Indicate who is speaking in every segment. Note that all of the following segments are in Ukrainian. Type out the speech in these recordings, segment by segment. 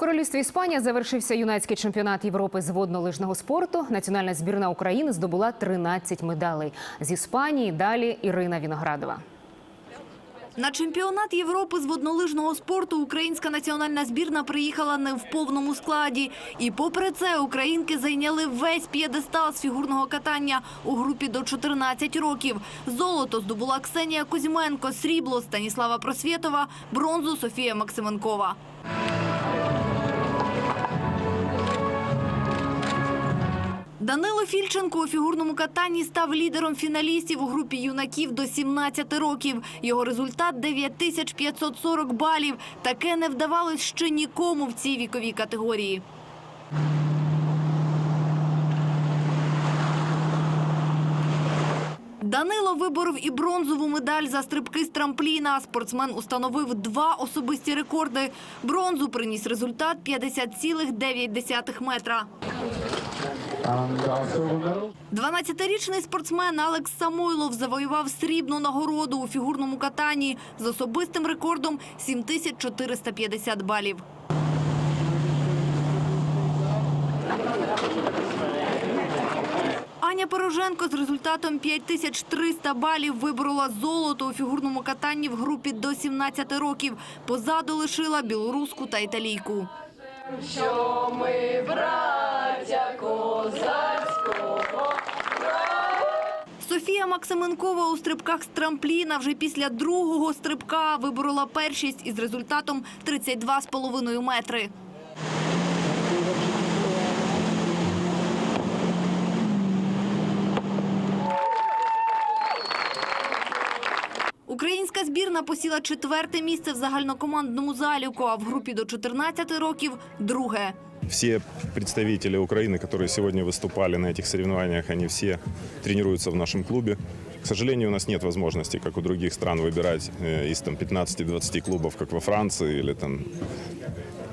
Speaker 1: королівстві Іспанія завершився юнацький чемпіонат Європи з воднолижного спорту. Національна збірна України здобула 13 медалей. З Іспанії далі Ірина Віноградова.
Speaker 2: На чемпіонат Європи з воднолижного спорту українська національна збірна приїхала не в повному складі. І попри це українки зайняли весь п'єдестал з фігурного катання у групі до 14 років. Золото здобула Ксенія Кузьменко, срібло Станіслава Просвєтова, бронзу Софія Максименкова. Данило Фільченко у фігурному катанні став лідером фіналістів у групі юнаків до 17 років. Його результат 9540 балів. Таке не вдавалось ще нікому в цій віковій категорії. Данило виборов і бронзову медаль за стрибки з трампліна. Спортсмен установив два особисті рекорди. Бронзу приніс результат 50,9 метра. 12-річний спортсмен Алекс Самойлов завоював срібну нагороду у фігурному катанні з особистим рекордом 7450 балів. Аня Пороженко з результатом 5300 балів виборола золото у фігурному катанні в групі до 17 років. Позаду лишила білоруску та італійку. Софія Максименкова у стрибках з трампліна вже після другого стрибка виборола першість із результатом 32,5 метри. Українська збірна посіла четверте місце в загальнокомандному заліку, а в групі до 14 років – друге.
Speaker 3: Все представители Украины, которые сегодня выступали на этих соревнованиях, они все тренируются в нашем клубе. К сожалению, у нас нет возможности, как у других стран, выбирать э, из там, 15-20 клубов, как во Франции, или там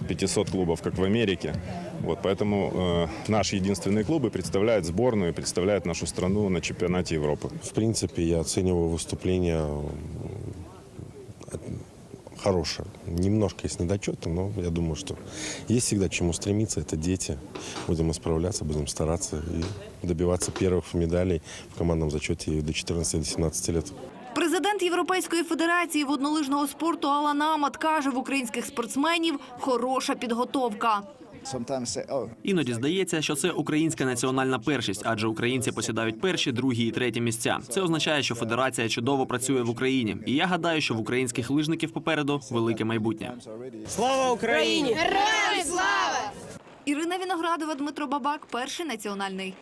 Speaker 3: 500 клубов, как в Америке. Вот, поэтому э, наши единственные клубы представляют сборную, представляют нашу страну на чемпионате Европы.
Speaker 4: В принципе, я оцениваю выступление хорошее. Немножко есть недочеты, но я думаю, что есть всегда к чему стремиться. Это дети. Будем исправляться, будем стараться и добиваться первых медалей в командном зачете до 14-17 лет.
Speaker 2: Президент Європейської федерації воднолижного спорту Алан Амат каже, в українських спортсменів хороша підготовка.
Speaker 5: oh,
Speaker 6: Іноді здається, що це українська національна першість, адже українці посідають перші, другі і треті місця. Це означає, що федерація чудово працює в Україні. І я гадаю, що в українських лижників попереду велике майбутнє.
Speaker 2: Ірина Віноградова, Дмитро Бабак, перший національний.